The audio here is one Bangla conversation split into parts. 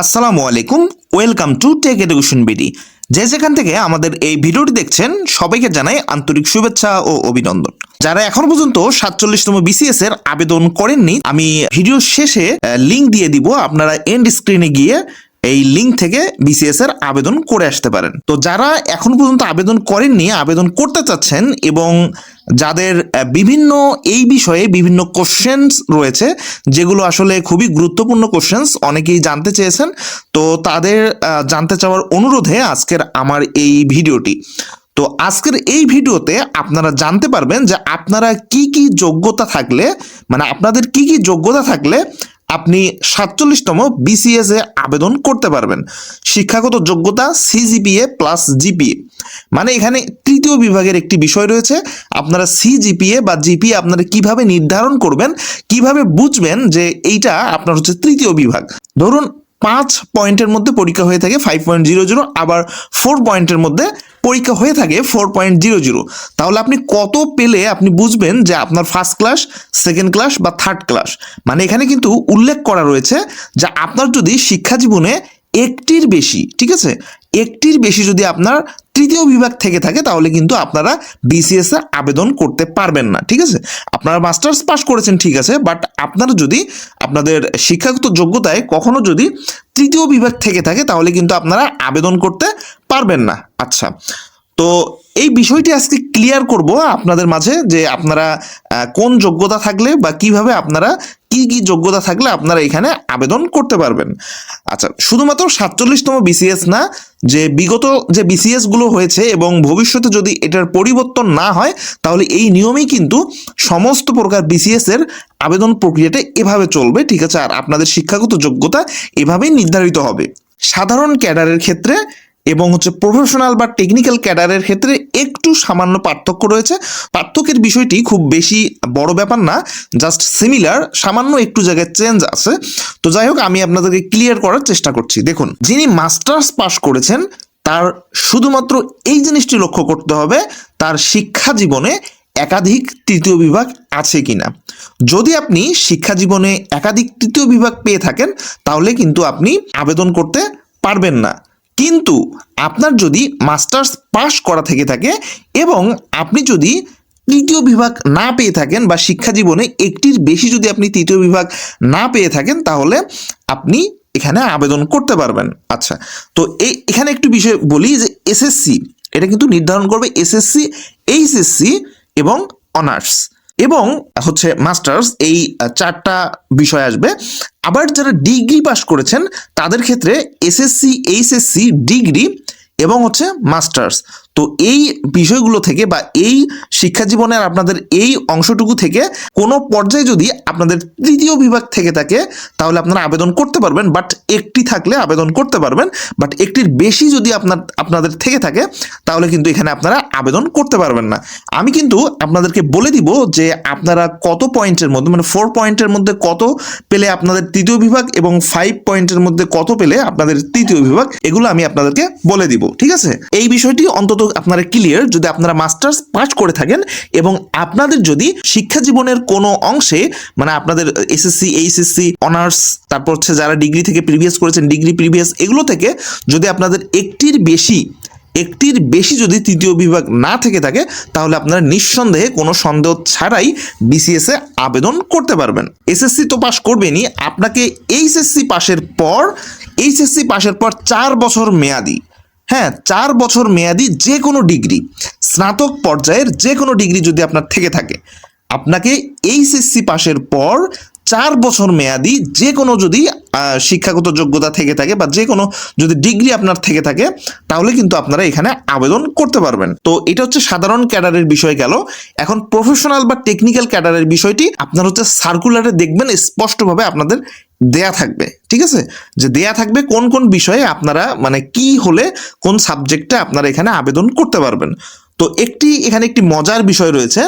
আসসালামু আলাইকুম, welcome to tech education BD. যে যেখান থেকে আমাদের এই ভিডিওটি দেখছেন, সবাইকে জানাই আন্তরিক শুভেচ্ছা ও অভিনন্দন। যারা এখন পর্যন্ত সাতচল্লিশতম বিসিএস এর আবেদন করেননি, আমি ভিডিও শেষে লিংক দিয়ে দিব। আপনারা এন্ড স্ক্রিনে গিয়ে এই লিঙ্ক থেকে বিসিএস এর আবেদন করে আসতে পারেন। তো যারা এখন পর্যন্ত আবেদন করেননি, আবেদন করতে চাচ্ছেন এবং যাদের বিভিন্ন এই বিষয়ে বিভিন্ন কোশ্চেন্স রয়েছে, যেগুলো আসলে খুবই গুরুত্বপূর্ণ কোশ্চেন্স অনেকেই জানতে চেয়েছেন, তো তাদের জানতে চাওয়ার অনুরোধে আজকের আমার এই ভিডিওটি। তো আজকের এই ভিডিওতে আপনারা জানতে পারবেন যে আপনারা কি কি যোগ্যতা থাকলে মানে আপনাদের কি কি যোগ্যতা থাকলে আপনি সাতচল্লিশতম বিসিএস এ আবেদন করতে পারবেন। শিক্ষাগত যোগ্যতা সিজিপিএ প্লাস জিপিএ মানে এখানে তৃতীয় বিভাগের একটি বিষয় রয়েছে, আপনারা সিজিপিএ বা জিপিএ আপনারা কীভাবে নির্ধারণ করবেন, কীভাবে বুঝবেন যে এইটা আপনার হচ্ছে তৃতীয় বিভাগ। ধরুন পাঁচ পয়েন্টের মধ্যে পরীক্ষা হয়ে থাকে ফাইভ পয়েন্ট জিরো জিরো আবার ফোর পয়েন্টের মধ্যে পরীক্ষা হয়ে থাকে ফোর পয়েন্ট জিরো জিরো তাহলে আপনি কত পেলে আপনি বুঝবেন যে আপনার ফার্স্ট ক্লাস সেকেন্ড ক্লাস বা থার্ড ক্লাস মানে এখানে কিন্তু উল্লেখ করা রয়েছে যে আপনার যদি শিক্ষা জীবনে একটির বেশি, ঠিক আছে? একটির বেশি যদি আপনার তৃতীয় বিভাগ থেকে থাকে, তাহলে কিন্তু আপনারা বিসিএস এ আবেদন করতে পারবেন না, ঠিক আছে? আপনারা মাস্টার্স পাস করেছেন, ঠিক আছে বাট আপনারা যদি আপনাদের শিক্ষাগত যোগ্যতায় কখনো যদি তৃতীয় বিভাগ থেকে থাকে, তাহলে কিন্তু আপনারা আবেদন করতে পারবেন না। আচ্ছা তো এই বিষয়টি আজকে ক্লিয়ার করব আপনাদের মাঝে যে আপনারা কোন যোগ্যতা থাকলে বা কীভাবে আপনারা কি কি যোগ্যতা থাকলে আপনারা এখানে আবেদন করতে পারবেন। আচ্ছা শুধুমাত্র সাতচল্লিশতম বিসিএস না, যে বিগত যে বিসিএসগুলো হয়েছে এবং ভবিষ্যতে যদি এটার পরিবর্তন না হয়, তাহলে এই নিয়মেই কিন্তু সমস্ত প্রকার বিসিএস এর আবেদন প্রক্রিয়াটা এভাবে চলবে, ঠিক আছে? আর আপনাদের শিক্ষাগত যোগ্যতা এভাবেই নির্ধারিত হবে। সাধারণ ক্যাডারের ক্ষেত্রে এবং হচ্ছে প্রফেশনাল বা টেকনিক্যাল ক্যাডারের ক্ষেত্রে একটু সামান্য পার্থক্য রয়েছে। পার্থক্যের বিষয়টি খুব বেশি বড় ব্যাপার না জাস্ট সিমিলার সামান্য একটু জায়গায় চেঞ্জ আছে। তো যাই হোক, আমি আপনাদেরকে ক্লিয়ার করার চেষ্টা করছি। দেখুন, যিনি মাস্টার্স পাস করেছেন, তার শুধুমাত্র এই জিনিসটি লক্ষ্য করতে হবে, তার শিক্ষা জীবনে একাধিক তৃতীয় বিভাগ আছে কিনা। যদি আপনি শিক্ষা জীবনে একাধিক তৃতীয় বিভাগ পেয়ে থাকেন, তাহলে কিন্তু আপনি আবেদন করতে পারবেন না। কিন্তু আপনার যদি মাস্টার্স পাস করা থেকে থাকে এবং আপনি যদি তৃতীয় বিভাগ না পেয়ে থাকেন বা শিক্ষা জীবনে একটির বেশি যদি আপনি তৃতীয় বিভাগ না পেয়ে থাকেন, তাহলে আপনি এখানে আবেদন করতে পারবেন। আচ্ছা তো এই, এখানে একটু বিষয় বলি যে এসএসসি, এটা কিন্তু নির্ধারণ করবে এসএসসি, এইচএসসি এবং অনার্স। এবং হচ্ছে মাস্টার্স এই চারটা বিষয় আসবে। আবার যারা ডিগ্রি পাশ করেছেন, তাদের ক্ষেত্রে এসএসসি, এইচএসসি, ডিগ্রি এবং হচ্ছে মাস্টার্স। তো এই বিষয়গুলো থেকে বা এই শিক্ষা জীবনের আপনাদের এই অংশটুকু থেকে কোনো পর্যায়ে যদি আপনাদের তৃতীয় বিভাগ থেকে থাকে, তাহলে আপনারা আবেদন করতে পারবেন বাট একটি থাকলে আবেদন করতে পারবেন বাট একটির বেশি যদি আপনার, আপনাদের থেকে থাকে, তাহলে কিন্তু এখানে আপনারা আবেদন করতে পারবেন না। আমি কিন্তু আপনাদেরকে বলে দিব যে আপনারা কত পয়েন্টের মধ্যে মানে ফোর পয়েন্টের মধ্যে কত পেলে আপনাদের তৃতীয় বিভাগ এবং ফাইভ পয়েন্টের মধ্যে কত পেলে আপনাদের তৃতীয় বিভাগ, এগুলো আমি আপনাদেরকে বলে দিব, ঠিক আছে? এই বিষয়টি অন্তত আপনারা ক্লিয়ার যদি আপনারা মাস্টার্স পাস করে থাকেন এবং আপনাদের যদি শিক্ষা জীবনের কোনো অংশে মানে আপনাদের এসএসসি এইচএসসি অনার্স তারপর হচ্ছে যারা ডিগ্রি থেকে প্রিভিয়াস করেছেন ডিগ্রি প্রিভিয়াস এগুলো থেকে যদি আপনাদের একটির বেশি একটির বেশি যদি তৃতীয় বিভাগ না থেকে থাকে, তাহলে আপনারা নিঃসন্দেহে কোনো সন্দেহ ছাড়াই বিসিএস আবেদন করতে পারবেন। এসএসসি তো পাশ করবেনই, আপনাকে এইচএসসি পাশের পর এইচএসসি পাশের পর চার বছর মেয়াদি। হ্যাঁ চার বছর মেয়াদি যে কোনো ডিগ্রি, স্নাতক পর্যায়ের যে কোনো ডিগ্রি যদি আপনার থেকে থাকে, আপনাকে এইচএসসি পাশের পর চার বছর মেয়াদি যে কোনো যদি শিক্ষাগত যোগ্যতা থেকে থাকে বা যে কোনো যদি ডিগ্রি আপনার থেকে থাকে, তাহলে কিন্তু আপনারা এখানে আবেদন করতে পারবেন। তো এটা হচ্ছে সাধারণ ক্যাডারের বিষয় গেল। এখন প্রফেশনাল বা টেকনিক্যাল ক্যাডারের বিষয়টি আপনার হচ্ছে সার্কুলারে দেখবেন, স্পষ্টভাবে আপনাদের দেয়া থাকবে, ঠিক আছে? যে দেয়া থাকবে কোন কোন বিষয়ে আপনারা মানে কি হলে কোন সাবজেক্টে আপনারা এখানে আবেদন করতে পারবেন। তো একটি, এখানে একটি মজার বিষয় রয়েছে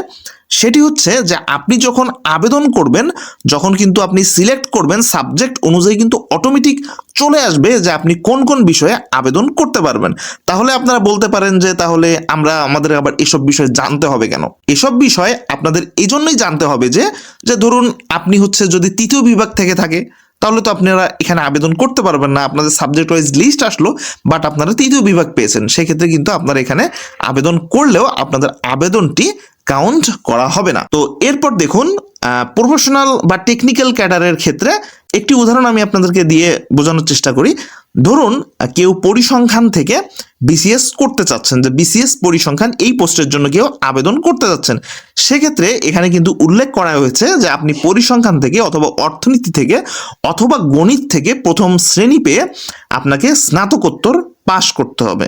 সেটি হচ্ছে যে আপনি যখন আবেদন করবেন, যখন কিন্তু আপনি সিলেক্ট করবেন সাবজেক্ট অনুযায়ী কিন্তু অটোমেটিক চলে আসবে যে আপনি কোন কোন বিষয়ে আবেদন করতে পারবেন। তাহলে আপনারা বলতে পারেন যে তাহলে আমরা আমাদের আবার এসব বিষয়ে জানতে হবে কেন? এসব বিষয়ে আপনাদের এই জন্যই জানতে হবে যে যে ধরুন আপনি হচ্ছে যদি তৃতীয় বিভাগ থেকে থাকে, তাহলে তো আপনারা এখানে আবেদন করতে পারবেন না। আপনাদের সাবজেক্ট ওয়াইজ লিস্ট আসলো বাট আপনারা তৃতীয় বিভাগ পেয়েছেন। সেক্ষেত্রে কিন্তু আপনারা এখানে আবেদন করলেও আপনাদের আবেদনটি কাউন্ট করা হবে না। তো এরপর দেখুন প্রফেশনাল বা টেকনিক্যাল ক্যাডারের ক্ষেত্রে একটি উদাহরণ আমি আপনাদেরকে দিয়ে বোঝানোর চেষ্টা করি। ধরুন, কেউ পরিসংখ্যান থেকে বিসিএস করতে চাচ্ছেন, যে বিসিএস পরিসংখ্যান এই পোস্টের জন্য কেউ আবেদন করতে যাচ্ছেন। সেক্ষেত্রে এখানে কিন্তু উল্লেখ করা হয়েছে যে আপনি পরিসংখ্যান থেকে অথবা অর্থনীতি থেকে অথবা গণিত থেকে প্রথম শ্রেণি পেয়ে আপনাকে স্নাতকোত্তর পাশ করতে হবে।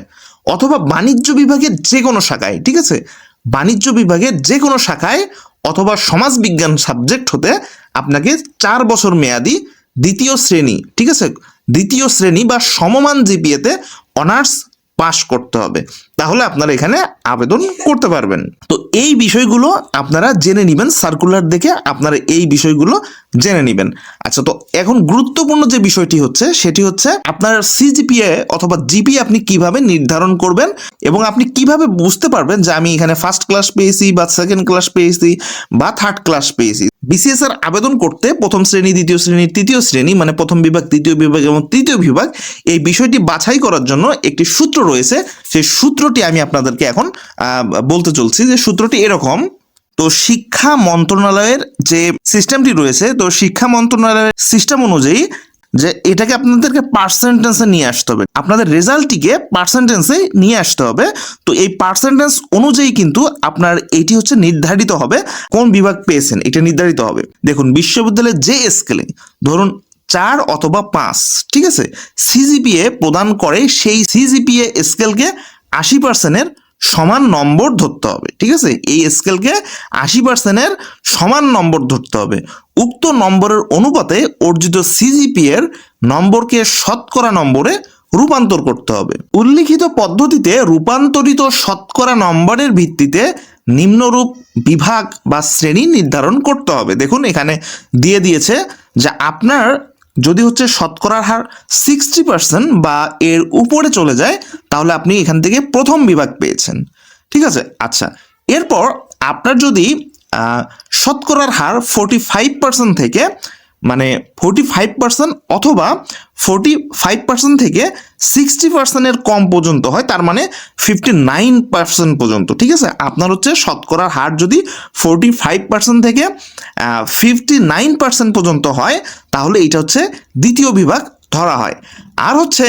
অথবা বাণিজ্য বিভাগের যে কোনো শাখায়, ঠিক আছে? বাণিজ্য বিভাগের যে কোনো শাখায় অথবা সমাজবিজ্ঞান সাবজেক্ট হতে আপনাকে চার বছর মেয়াদি দ্বিতীয় শ্রেণি, ঠিক আছে? দ্বিতীয় শ্রেণি বা সমমান জিপিএতে অনার্স পাশ করতে হবে। তাহলে আপনার এখানে আবেদন করতে পারবেন। তো এই বিষয়গুলো আপনারা জেনে নেবেন সার্কুলার দেখে আপনারা এই বিষয়গুলো জেনে নেবেন। আচ্ছা তো এখন গুরুত্বপূর্ণ যে বিষয়টি হচ্ছে, সেটি হচ্ছে আপনার সিজিপিএ অথবা জিপি আপনি কীভাবে নির্ধারণ করবেন এবং আপনি কীভাবে বুঝতে পারবেন যে আমি এখানে ফার্স্ট ক্লাস পেয়েছি বা সেকেন্ড ক্লাস পেয়েছি বা থার্ড ক্লাস পেয়েছি। বিসিএস এর আবেদন করতে প্রথম শ্রেণি, দ্বিতীয় শ্রেণি, তৃতীয় শ্রেণি মানে প্রথম বিভাগ দ্বিতীয় বিভাগ এবং তৃতীয় বিভাগ, এই বিষয়টি বাছাই করার জন্য একটি সূত্র রয়েছে। সেই সূত্রটি আমি আপনাদেরকে এখন বলতে চলছি যে সূত্রটি এরকম। তো শিক্ষা মন্ত্রণালয়ের যে সিস্টেমটি রয়েছে, তো শিক্ষা মন্ত্রণালয়ের সিস্টেম অনুযায়ী যে এটাকে আপনাদেরকে পার্সেন্টেন্সে নিয়ে আসতে হবে। আপনাদের রেজাল্টটিকে পার্সেন্টেন্সে নিয়ে আসতে হবে। তো এই পার্সেন্টেন্স অনুযায়ী কিন্তু আপনার এটি হচ্ছে নির্ধারিত হবে কোন বিভাগ পেয়েছেন, এটা নির্ধারিত হবে। দেখুন, বিশ্ববিদ্যালয়ের যে স্কেলে ধরুন চার অথবা পাঁচ, ঠিক আছে? সিজিপিএ প্রদান করে সেই সিজিপিএ স্কেলকে আশি পার্সেন্টের সমান নম্বর ধরতে হবে, ঠিক আছে? এই স্কেলকে আশি পার্সেন্টের সমান নম্বর ধরতে হবে। উক্ত নম্বরের অনুপাতে অর্জিত সিজিপি এর নম্বরকে শতকরা নম্বরে রূপান্তর করতে হবে। উল্লিখিত পদ্ধতিতে রূপান্তরিত শতকরা নম্বরের ভিত্তিতে নিম্নরূপ বিভাগ বা শ্রেণি নির্ধারণ করতে হবে। দেখুন, এখানে দিয়ে দিয়েছে যে আপনার যদি হচ্ছে শতকরার হার সিক্সটি পার্সেন্ট বা এর উপরে চলে যায়, তাহলে আপনি এখান থেকে প্রথম বিভাগ পেয়েছেন। ঠিক আছে? আচ্ছা এরপর আপনার যদি শতকরার হার ফোর্টি ফাইভ পার্সেন্ট থেকে মানে ফোর্টি ফাইভ পার্সেন্ট অথবা ফোর্টি ফাইভ পার্সেন্ট থেকে সিক্সটি পার্সেন্টের কম পর্যন্ত হয়, তার মানে ফিফটি নাইন পার্সেন্ট পর্যন্ত, ঠিক আছে? আপনার হচ্ছে শতকরার হার যদি ফোর্টি ফাইভ পার্সেন্ট থেকে ফিফটি নাইন পার্সেন্ট পর্যন্ত হয়, তাহলে এটা হচ্ছে দ্বিতীয় বিভাগ ধরা হয়। আর হচ্ছে,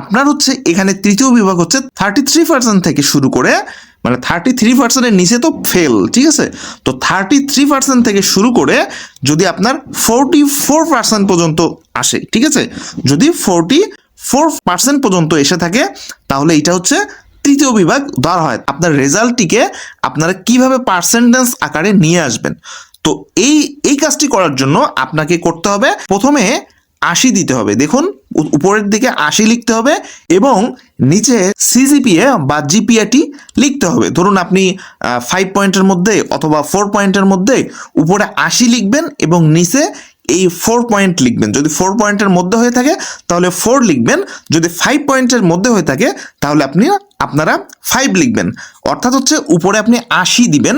আপনার হচ্ছে এখানে তৃতীয় বিভাগ হচ্ছে থার্টি থ্রি পার্সেন্ট থেকে শুরু করে মানে থার্টি থ্রি পার্সেন্টের নিচে তো ফেল ঠিক আছে? তো থার্টি থ্রি পার্সেন্ট থেকে শুরু করে যদি আপনার ফোরটি ফোর পার্সেন্ট পর্যন্ত আসে, ঠিক আছে? যদি ফোরটি ফোর পার্সেন্ট পর্যন্ত এসে থাকে, তাহলে এটা হচ্ছে তৃতীয় বিভাগ ধরা হয়। আপনার রেজাল্টটিকে আপনারা কীভাবে পার্সেন্টেজ আকারে নিয়ে আসবেন? তো এই এই কাজটি করার জন্য আপনাকে করতে হবে প্রথমে আশি দিতে হবে। দেখুন উপরের দিকে আশি লিখতে হবে এবং নিচে সিজিপিএ বা জিপিএটি লিখতে হবে। ধরুন আপনি ফাইভ পয়েন্টের মধ্যে অথবা ফোর পয়েন্টের মধ্যে উপরে আশি লিখবেন এবং নিচে এই ফোর পয়েন্ট লিখবেন। যদি ফোর পয়েন্টের মধ্যে হয়ে থাকে, তাহলে ফোর লিখবেন। যদি ফাইভ পয়েন্টের মধ্যে হয়ে থাকে, তাহলে আপনি, আপনারা ফাইভ লিখবেন। অর্থাৎ হচ্ছে উপরে আপনি আশি দিবেন,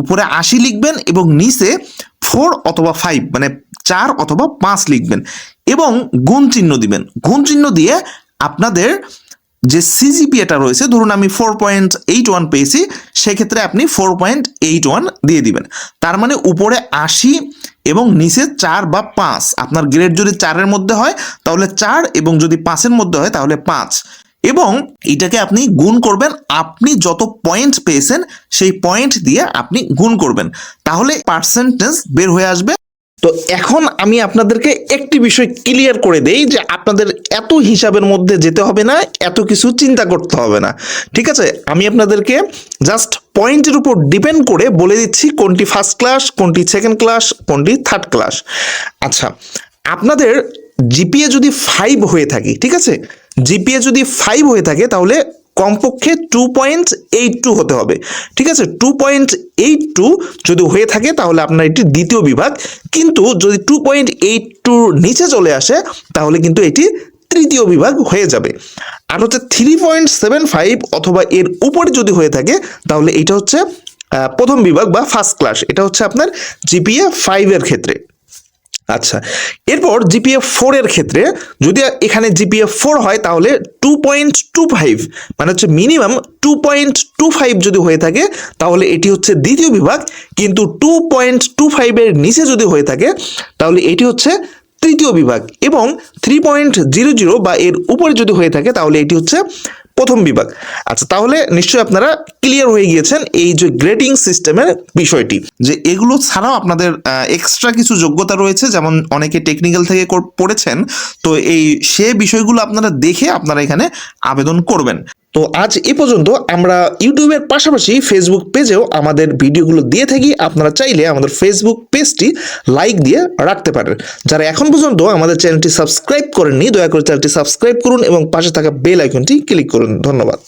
উপরে আশি লিখবেন এবং নিচে ফোর অথবা ফাইভ মানে চার অথবা পাঁচ লিখবেন এবং গুণ চিহ্ন দিবেন। গুণ চিহ্ন দিয়ে আপনাদের যে সিজিপিএটা রয়েছে, ধরুন আমি ফোর পয়েন্ট এইট ওয়ান পেয়েছি, সেক্ষেত্রে আপনি ফোর পয়েন্ট এইট ওয়ান দিয়ে দিবেন। তার মানে উপরে আশি এবং নিচে চার বা পাঁচ, আপনার গ্রেড যদি চারের মধ্যে হয়, তাহলে চার এবং যদি পাঁচের মধ্যে হয়, তাহলে পাঁচ। এবং এটাকে আপনি গুণ করবেন। আপনি যত পয়েন্ট পেয়েছেন, সেই পয়েন্ট দিয়ে আপনি গুণ করবেন। তাহলে পার্সেন্টেজ বের হয়ে আসবে। তো এখন আমি আপনাদেরকে একটি বিষয় ক্লিয়ার করে দেই যে আপনাদের এত হিসাবের মধ্যে যেতে হবে না, এত কিছু চিন্তা করতে হবে না। ঠিক আছে? আমি আপনাদেরকে জাস্ট পয়েন্টের উপর ডিপেন্ড করে বলে দিচ্ছি কোনটি ফার্স্ট ক্লাস কোনটি সেকেন্ড ক্লাস কোনটি থার্ড ক্লাস আচ্ছা আপনাদের জিপিএ যদি ফাইভ হয়ে থাকে, ঠিক আছে? জিপিএ যদি ফাইভ হয়ে থাকে, তাহলে কমপক্ষে টু পয়েন্ট এইট টু হতে হবে। ঠিক আছে? টু পয়েন্ট এইট টু যদি হয়ে থাকে, তাহলে আপনার এটি দ্বিতীয় বিভাগ। কিন্তু যদি টু পয়েন্ট এইট টুর নিচে চলে আসে, তাহলে কিন্তু এটি তৃতীয় বিভাগ হয়ে যাবে। আর হচ্ছে থ্রি পয়েন্ট সেভেন ফাইভ অথবা এর উপরে যদি হয়ে থাকে, তাহলে এটা হচ্ছে প্রথম বিভাগ বা ফার্স্ট ক্লাস এটা হচ্ছে আপনার জিপিএ ফাইভের ক্ষেত্রে। আচ্ছা এরপর জিপিএফ ফোর এর ক্ষেত্রে যদি এখানে জিপিএফ ফোর হয় তাহলে টু পয়েন্ট টু ফাইভ মানে হচ্ছে minimum two point two five যদি হয়ে থাকে, তাহলে এটি হচ্ছে দ্বিতীয় বিভাগ, কিন্তু টু পয়েন্ট টু ফাইভের নিচে যদি হয়ে থাকে, তাহলে এটি হচ্ছে তৃতীয় বিভাগ এবং থ্রি পয়েন্ট জিরো জিরো বা এর উপরে যদি হয়ে থাকে, তাহলে এটি হচ্ছে প্রথম বিভাগ। আচ্ছা তাহলে নিশ্চয়ই আপনারা ক্লিয়ার হয়ে গিয়েছেন এই যে গ্রেডিং সিস্টেমের বিষয়টি, যে এগুলো ছাড়াও আপনাদের এক্সট্রা কিছু যোগ্যতা রয়েছে, যেমন অনেকে টেকনিক্যাল থেকে পড়েছেন, তো এই সে বিষয়গুলো আপনারা দেখে আপনারা এখানে আবেদন করবেন। তো আজ এ পর্যন্ত আমরা ইউটিউবের পাশাপাশি ফেসবুক পেজেও আমাদের ভিডিওগুলো দিয়ে থাকি। আপনারা চাইলে আমাদের ফেসবুক পেজটি লাইক দিয়ে রাখতে পারেন। যারা এখন পর্যন্ত আমাদের চ্যানেলটি সাবস্ক্রাইব করেননি, দয়া করে চ্যানেলটি সাবস্ক্রাইব করুন এবং পাশে থাকা বেল আইকনটি ক্লিক করুন। ধন্যবাদ।